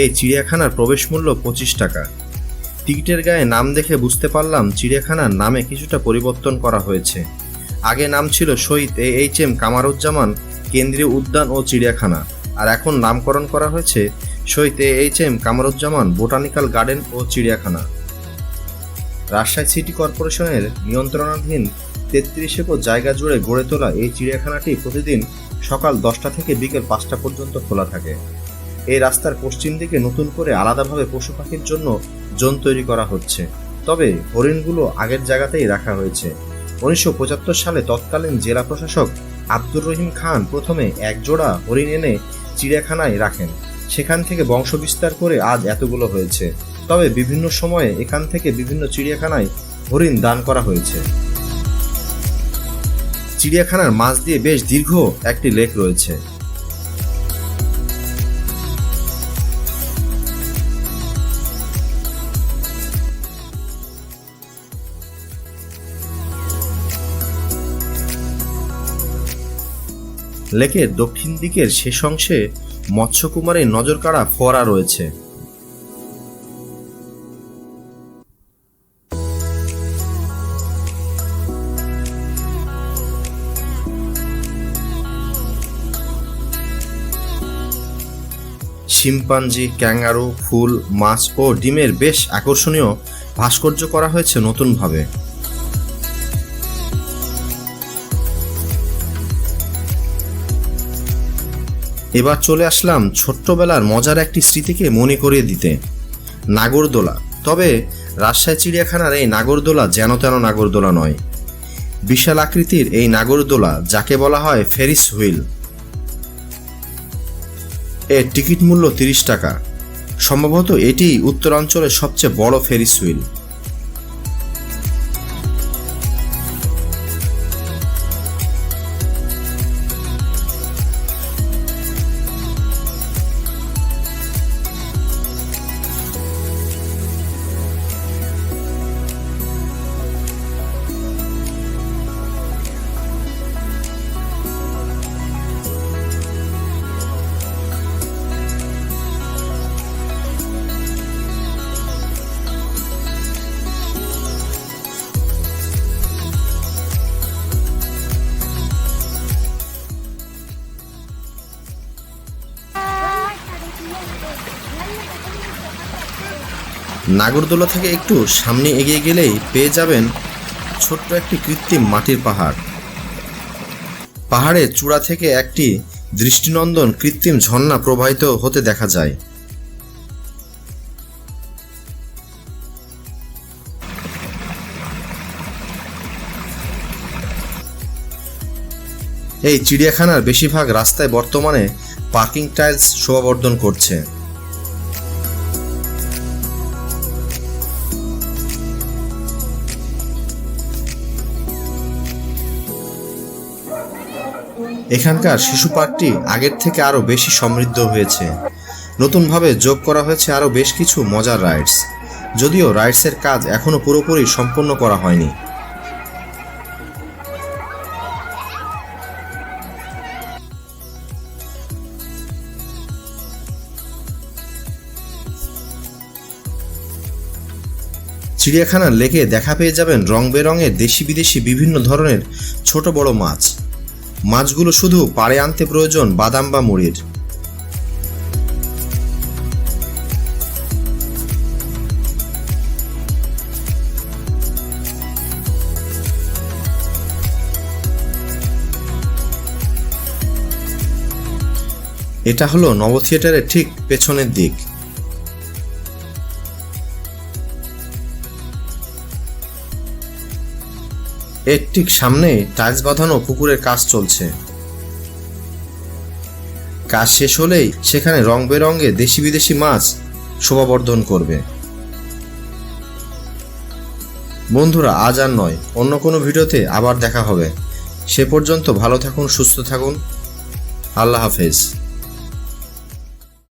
এই চিড়িয়াখানার প্রবেশ মূল্য পঁচিশ টাকা। টিকিটের গায়ে নাম দেখে বুঝতে পারলাম চিড়িয়াখানার নামে কিছুটা পরিবর্তন করা হয়েছে। আগে নাম ছিল Shaheed A H M Kamaruzzaman, কেন্দ্রীয় উদ্যান ও চিড়িয়াখানা। আর এখন নামকরণ করা হয়েছে Shaheed A H M Kamaruzzaman botanical garden ও চিড়িয়াখানা। রাজশাহী সিটি কর্পোরেশনের নিয়ন্ত্রণাধীন তেত্রিশ একর জায়গা জুড়ে গড়ে তোলা এই চিড়িয়াখানাটি প্রতিদিন সকাল দশটা থেকে বিকেল পাঁচটা পর্যন্ত খোলা থাকে। এই রাস্তার পশ্চিম দিকে নতুন করে আলাদাভাবে পশু পাখির জন্য জোন তৈরি করা হচ্ছে। তবে হরিণগুলো আগের জায়গাতেই রাখা হয়েছে। উনিশশো পঁচাত্তর সালে তৎকালীন জেলা প্রশাসক আব্দুর রহিম খান প্রথমে এক জোড়া হরিণ এনে চিড়িয়াখানায় রাখেন। সেখান থেকে বংশ বিস্তার করে আজ এতগুলো হয়েছে। তবে বিভিন্ন সময়ে এখান থেকে বিভিন্ন চিড়িয়াখানায় হরিণ দান করা হয়েছে। চিড়িয়াখানার মাঝ দিয়ে বেশ দীর্ঘ একটি লেক রয়েছে। লেকের দক্ষিণ দিকের শেষ অংশে মৎস্যকুমারের নজর কাড়া ফোয়ারা রয়েছে। শিম্পাঞ্জি, ক্যাঙ্গারু, ফুল, মাছ ও ডিমের বেশ আকর্ষণীয় ভাস্কর্য করা হয়েছে নতুনভাবে। এবার চলে আসলাম ছোট্টবেলার মজার একটি স্মৃতিকে মনে করিয়ে দিতে, নাগরদোলা। তবে রাজশাহী চিড়িয়াখানার এই নাগরদোলা যেন তেন নাগরদোলা নয়। বিশাল আকৃতির এই নাগরদোলা, যাকে বলা হয় ফেরিস হুইল। এর টিকিট মূল্য তিরিশ টাকা। সম্ভবত এটি উত্তরাঞ্চলের সবচেয়ে বড় ফেরিস হুইল। নাগরদোলা থেকে একটু সামনে এগিয়ে গেলেই পেয়ে যাবেন ছোট্ট একটি কৃত্রিম মাটির পাহাড়। পাহাড়ের চূড়া থেকে একটি দৃষ্টিনন্দন কৃত্রিম ঝর্ণা প্রবাহিত হতে দেখা যায়। এই চিড়িয়াখানার বেশিরভাগ রাস্তায় বর্তমানে পার্কিং টাইলস শোভাবর্ধন করছে। এখানকার শিশু পার্কটি আগের থেকে আরও বেশি সমৃদ্ধ হয়েছে। নতুনভাবে যোগ করা হয়েছে আরও বেশ কিছু মজার রাইডস। যদিও রাইডসের কাজ এখনও পুরোপুরি সম্পন্ন করা হয়নি। চিড়িয়াখানার লেকে দেখা পেয়ে যাবেন রং বেরঙের দেশি বিদেশি বিভিন্ন ধরনের ছোট বড় মাছ। মাছগুলো শুধু পাড়ে আনতে প্রয়োজন বাদাম বা মুড়ির। এটা হলো নব থিয়েটারের ঠিক পেছনের দিক। এর ঠিক সামনে টাইলস বাঁধানো পুকুরের কাজ চলছে। কাজ শেষ হলেই সেখানে রং বেরঙে দেশি বিদেশি মাছ শোভাবর্ধন করবে। বন্ধুরা, আজ আর নয়, অন্য কোনো ভিডিওতে আবার দেখা হবে। সে পর্যন্ত ভালো থাকুন, সুস্থ থাকুন। আল্লাহ হাফেজ।